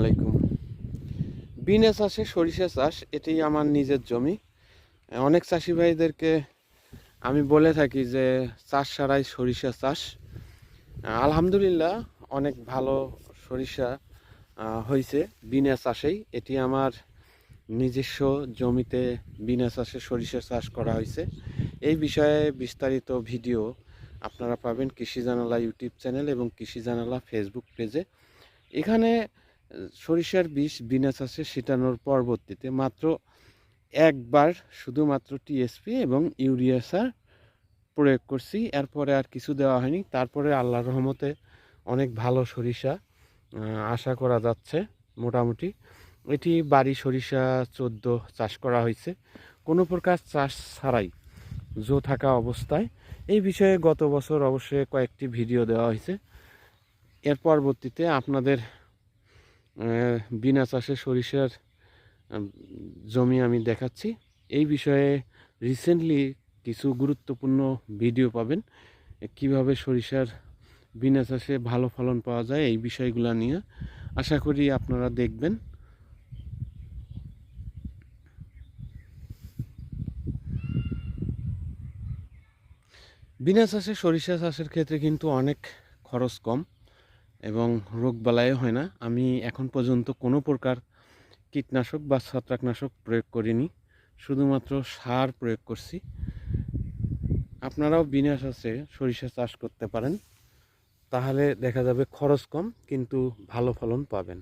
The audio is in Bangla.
আলাইকুম। বিনা চাষে সরিষা চাষ এটি আমার নিজের জমি। অনেক চাষি ভাইদেরকে আমি বলে থাকি যে, চাষ ছাড়াই সরিষা চাষ। আলহামদুলিল্লাহ, অনেক ভালো সরিষা হয়েছে বিনা চাষেই। এটি আমার নিজস্ব জমিতে বিনা চাষে সরিষা চাষ করা হয়েছে এই বিষয়ে বিস্তারিত ভিডিও আপনারা পাবেন কৃষি জানালা ইউটিউব চ্যানেল এবং কৃষি জানালা ফেসবুক পেজে। এখানে সরিষার বীজ বিনা চাষে ছিটানোর পরবর্তীতে মাত্র একবার শুধুমাত্র টিএসপি এবং ইউরিয়া সার প্রয়োগ করছি। এরপরে আর কিছু দেওয়া হয়নি। তারপরে আল্লাহর রহমতে অনেক ভালো সরিষা আশা করা যাচ্ছে মোটামুটি। এটি বাড়ি সরিষা চোদ্দ চাষ করা হয়েছে। কোনো প্রকার চাষ ছাড়াই জো থাকা অবস্থায়। এই বিষয়ে গত বছর অবশ্যই কয়েকটি ভিডিও দেওয়া হয়েছে। এর পরবর্তীতে আপনাদের বিনা চাষে সরিষার জমি আমি দেখাচ্ছি। এই বিষয়ে রিসেন্টলি কিছু গুরুত্বপূর্ণ ভিডিও পাবেন, কীভাবে সরিষার বিনা চাষে ভালো ফলন পাওয়া যায় এই বিষয়গুলো নিয়ে। আশা করি আপনারা দেখবেন। বিনা চাষে সরিষা চাষের ক্ষেত্রে কিন্তু অনেক খরচ কম। এবং রোগ রোগবালাইও হয় না। আমি এখন পর্যন্ত কোনো প্রকার কীটনাশক বা ছত্রাকনাশক প্রয়োগ করিনি। শুধুমাত্র সার প্রয়োগ করছি। আপনারাও বিনা চাষে সরিষা চাষ করতে পারেন। তাহলে দেখা যাবে খরচ কম, কিন্তু ভালো ফলন পাবেন।